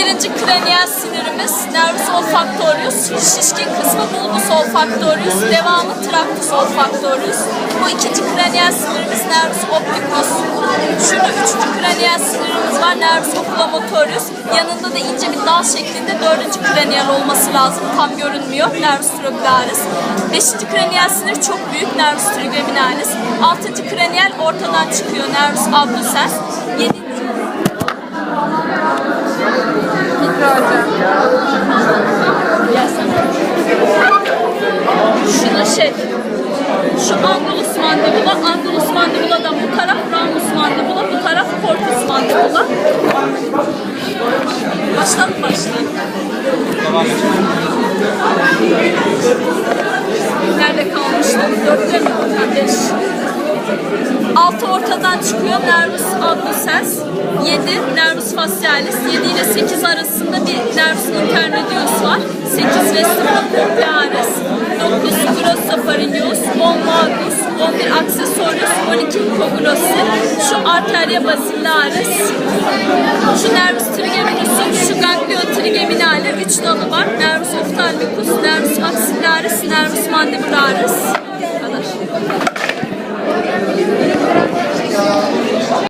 birinci kraniyel sinirimiz nervus olfactorius. Şişkin kısmı bulbus olfactorius. Devamı tractus olfactorius. Bu ikinci kraniyel sinirimiz nervus opticus. Şurada üçüncü kraniyel sinirimiz var nervus oculomotorius. Yanında da ince bir dal şeklinde dördüncü kraniyel olması lazım. Tam görünmüyor. Nervus troclearis. Beşinci kraniyel sinir çok büyük. Nervus trigeminalis. Altıncı kraniyel ortadan çıkıyor. Nervus abducens. Yedinci şey, şu angulus mandibula, angulus mandibuladan bu taraf ramus mandibula, bu taraf corpus mandibula. Baştan başlayayım? Nerede kalmıştım? Dörtte mi? Ha, beş. Altı ortadan çıkıyor. Nervus abducens. 7 nervus facialis. 7 ile 8 arasında bir nervus intermedius var. 8 vestibula cochlearis. 11 accessorius. 12 hipoglossi. Şu arteria basilaris. Şu nervus trigeminus'un şu ganglio trigeminale 3 dalı var. Nervus ophthalmicus, nervus maxillaris, nervus mandibularis.